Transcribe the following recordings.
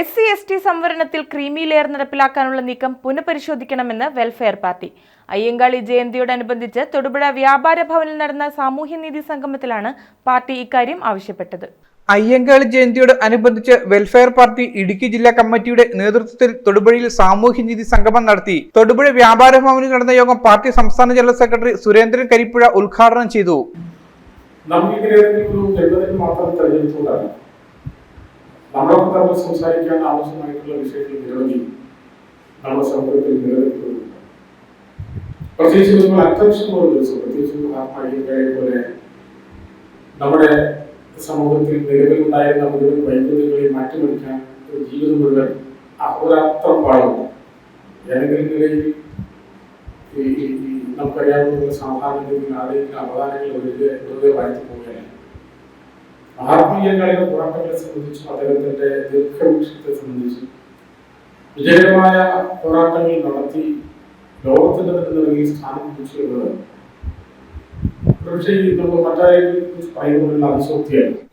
S C S T സംവരണത്തിൽ creamy layer നടപ്പിലാക്കാനുള്ള നീക്കം പുനഃപരിശോധിക്കണമെന്ന് വെൽഫെയർ പാർട്ടി. അയ്യങ്കാളി ജയന്തിയോടനുബന്ധിച്ച് തൊടുപുഴ വ്യാപാര ഭവനിൽ നടന്ന സാമൂഹ്യനീതി സംഗമത്തിലാണ് പാർട്ടി ഇക്കാര്യം ആവശ്യപ്പെട്ടത്. അയ്യങ്കാളി ജയന്തിയോട് അനുബന്ധിച്ച് വെൽഫെയർ പാർട്ടി ഇടുക്കി ജില്ലാ കമ്മിറ്റിയുടെ നേതൃത്വത്തിൽ തൊടുപുഴയിൽ സാമൂഹ്യനീതി സംഗമം നടത്തി. തൊടുപുഴ വ്യാപാര ഭവനിൽ നടന്ന യോഗം പാർട്ടി സംസ്ഥാന ജനറൽ സെക്രട്ടറി സുരേന്ദ്രൻ കരിപ്പുഴ ഉദ്ഘാടനം ചെയ്തു. നമുക്ക് മാത്രം നമ്മളൊക്കെ തമ്മിൽ സംസാരിക്കാൻ ആവശ്യമായിട്ടുള്ള വിഷയങ്ങൾ നിരവധി നമ്മുടെ സമൂഹത്തിൽ നിലനിൽക്കുന്നുണ്ട് പ്രത്യേകിച്ച് നമ്മൾ അറ്റൻഷൻ പോലെ ദിവസം പ്രത്യേകിച്ച് മഹാത്മാ അയ്യങ്കാളെ പോലെ നമ്മുടെ സമൂഹത്തിൽ നിലവിലുണ്ടായിരുന്ന മുഴുവൻ വൈദ്യുതികളെ മാറ്റിമറിക്കാൻ ഒരു ജീവിതം മുഴുവൻ അഹോരാത്രം പാടുന്നു ഏതെങ്കിലും നിലയിൽ നമുക്കറിയാവുന്ന സാധാരണ ആരെങ്കിലും അവതാരങ്ങൾ വെറുതെ വെറുതെ വായിച്ചു പോവുകയാണ്. മഹാത്മീയങ്ങളുടെ പോരാട്ടങ്ങളെ സംബന്ധിച്ചും അദ്ദേഹത്തിന്റെ ദീർഘവീക്ഷണത്തെ സംബന്ധിച്ചും വിജയമായ പോരാട്ടങ്ങൾ നടത്തി ലോകത്തിന്റെ തന്നെ നൽകി സ്ഥാനം പിടിച്ചുള്ളത്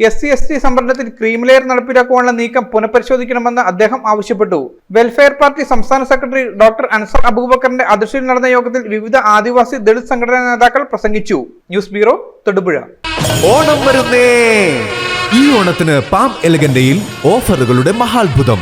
എസ് സി എസ് ടി സംവരണത്തിൽ ക്രീം ലെയർ നടപ്പിലാക്കുവാനുള്ള നീക്കം പുനഃപരിശോധിക്കണമെന്ന് അദ്ദേഹം ആവശ്യപ്പെട്ടു. വെൽഫെയർ പാർട്ടി സംസ്ഥാന സെക്രട്ടറി ഡോക്ടർ അൻസർ അബൂബക്കറിന്റെ അധ്യക്ഷതയിൽ നടന്ന യോഗത്തിൽ വിവിധ ആദിവാസി ദളിത് സംഘടനാ നേതാക്കൾ പ്രസംഗിച്ചു. News bureau Thodupuzha. ഓണം വരുന്നേ. ഈ ഓണത്തിന് പാം എലഗന്റയിൽ ഓഫറുകളുടെ മഹാത്ഭുതം.